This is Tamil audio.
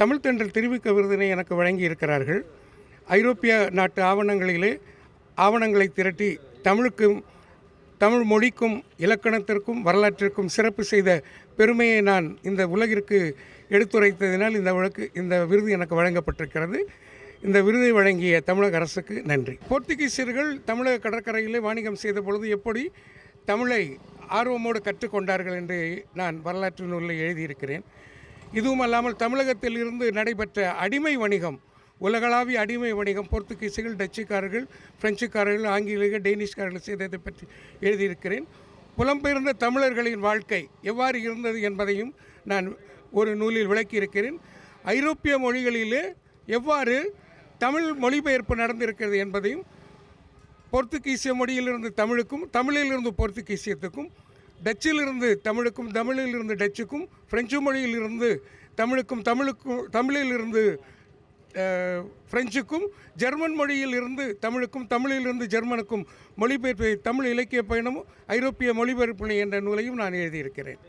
தமிழ் தென்றல் தெரிவிக்க விருதினை எனக்கு வழங்கி இருக்கிறார்கள் ஐரோப்பிய நாட்டு ஆவணங்களிலே ஆவணங்களை திரட்டி தமிழுக்கும் தமிழ் மொழிக்கும் இலக்கணத்திற்கும் வரலாற்றிற்கும் சிறப்பு செய்த பெருமையை நான் இந்த உலகிற்கு எடுத்துரைத்ததினால் இந்த வழக்கு இந்த விருது எனக்கு வழங்கப்பட்டிருக்கிறது. இந்த விருதை வழங்கிய தமிழக அரசுக்கு நன்றி. போர்த்துகீசியர்கள் தமிழக கடற்கரையிலே வாணிகம் செய்த பொழுது எப்படி தமிழை ஆர்வமோடு கற்றுக்கொண்டார்கள் என்று நான் வரலாற்று நூலில் எழுதியிருக்கிறேன். இதுவும் அல்லாமல் தமிழகத்தில் இருந்து நடைபெற்ற அடிமை வணிகம் உலகளாவிய அடிமை வணிகம் போர்த்துகீசிகள் டச்சுக்காரர்கள் பிரெஞ்சுக்காரர்கள் ஆங்கிலேயர்கள் டேனிஷ்காரர்கள் செய்ததை பற்றி எழுதியிருக்கிறேன். புலம்பெயர்ந்த தமிழர்களின் வாழ்க்கை எவ்வாறு இருந்தது என்பதையும் நான் ஒரு நூலில் விளக்கியிருக்கிறேன். ஐரோப்பிய மொழிகளிலே எவ்வாறு தமிழ் மொழிபெயர்ப்பு நடந்திருக்கிறது என்பதையும் போர்த்துகீசிய மொழியிலிருந்து தமிழுக்கும் தமிழிலிருந்து போர்த்துகீசியத்துக்கும் டச்சிலிருந்து தமிழுக்கும் தமிழிலிருந்து டச்சுக்கும் பிரெஞ்சு மொழியிலிருந்து தமிழுக்கும் தமிழுக்கும் தமிழிலிருந்து அஹ், பிரெஞ்சுக்கும் ஜெர்மன் மொழியில் இருந்து தமிழுக்கும் தமிழிலிருந்து ஜெர்மனுக்கும் மொழிபெயர்ப்பு தமிழ் இலக்கிய பயணமும் ஐரோப்பிய மொழிபெயர்ப்பினை என்ற நூலையும் நான் எழுதியிருக்கிறேன்.